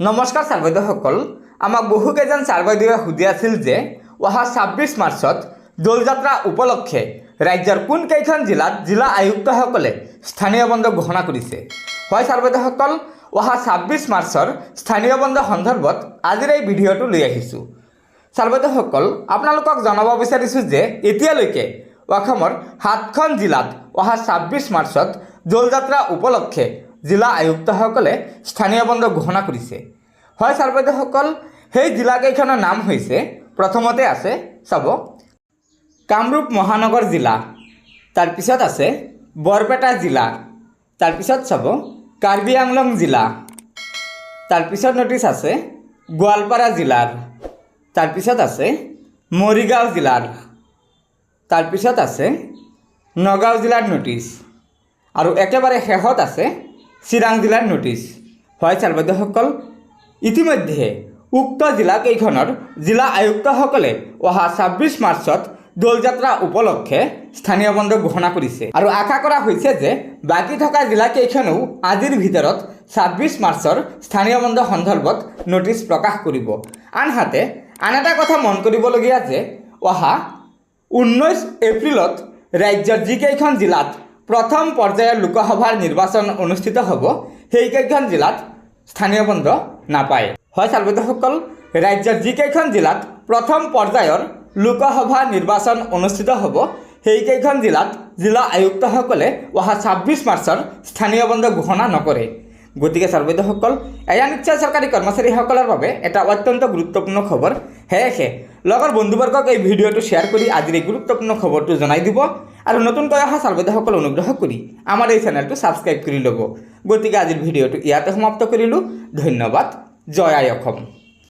নমস্কাৰ ছাৰ বাইদেউসকল আমাক বহুকেইজন ছাৰ বাইদেৱে সুধি আছিল যে, অহা ছাব্বিছ মাৰ্চত দৌল যাত্ৰা উপলক্ষে ৰাজ্যৰ কোনকেইখন জিলাত জিলা আয়ুক্তসকলে স্থানীয় বন্ধ ঘোষণা কৰিছে? হয় ছাৰ বাইদেউসকল অহা ছাব্বিছ মাৰ্চৰ স্থানীয় বন্ধ সন্দৰ্ভত আজিৰ এই ভিডিঅ'টো লৈ আহিছোঁ। ছাৰ বাইদেউসকল আপোনালোকক জনাব বিচাৰিছোঁ যে, এতিয়ালৈকে অসমৰ সাতখন জিলাত অহা ছাব্বিছ মাৰ্চত দৌলযাত্ৰা উপলক্ষে জিলা আয়ুক্তসকলে স্থানীয় বন্ধ ঘোষণা কৰিছে হয় ছাৰ বাইদেউসকল সেই জিলাকেইখনৰ নাম হৈছে প্ৰথমতে আছে চাব কামৰূপ মহানগৰ জিলা তাৰপিছত আছে বৰপেটা জিলা তাৰপিছত চাব কাৰ্বি আংলং জিলা তাৰপিছত নটিচ আছে গোৱালপাৰা জিলাৰ তাৰপিছত আছে মৰিগাঁও জিলাৰ তাৰপিছত আছে নগাঁও জিলাৰ নটিচ আৰু একেবাৰে শেষত আছে চিৰাং জিলাৰ নটিচ হয় ছাৰ বাইদেউসকল ইতিমধ্যে উক্ত জিলাকেইখনৰ জিলা আয়ুক্তসকলে অহা ছাব্বিছ মাৰ্চত দৌল যাত্ৰা উপলক্ষে স্থানীয় বন্ধ ঘোষণা কৰিছে। আৰু আশা কৰা হৈছে যে বাকী থকা জিলাকেইখনেও আজিৰ ভিতৰত ছাব্বিছ মাৰ্চৰ স্থানীয় বন্ধ সন্দৰ্ভত নটিচ প্ৰকাশ কৰিব। আনহাতে, আন এটা কথা মন কৰিবলগীয়া যে অহা ঊনৈছ এপ্ৰিলত ৰাজ্যৰ যিকেইখন জিলাত প্ৰথম পৰ্যায়ৰ লোকসভাৰ নিৰ্বাচন অনুষ্ঠিত হ'ব সেইকেইখন জিলাত স্থানীয় বন্ধ নাপায়। হয় বাইদেউসকল ৰাজ্যৰ যিকেইখন জিলাত প্ৰথম পৰ্যায়ৰ লোকসভা নিৰ্বাচন অনুষ্ঠিত হ'ব সেইকেইখন জিলাত জিলা আয়ুক্তসকলে অহা ছাব্বিছ মাৰ্চৰ স্থানীয় বন্ধ ঘোষণা নকৰে। গতিকে ছাৰ বাইদেউসকল এয়া নিশ্চয় চৰকাৰী কৰ্মচাৰীসকলৰ বাবে এটা অত্যন্ত গুৰুত্বপূৰ্ণ খবৰ। সেয়েহে, লগৰ বন্ধুবৰ্গক এই ভিডিঅ'টো শ্বেয়াৰ কৰি আজিৰ এই গুৰুত্বপূৰ্ণ খবৰটো জনাই দিব। আৰু নতুনকৈ অহা ছাৰ বাইদেউসকল অনুগ্ৰহ কৰি আমাৰ এই চেনেলটো ছাবস্ক্ৰাইব কৰি ল'ব। গতিকে আজিৰ ভিডিঅ'টো ইয়াতে সমাপ্ত কৰিলোঁ। ধন্যবাদ। জয় আই অসম।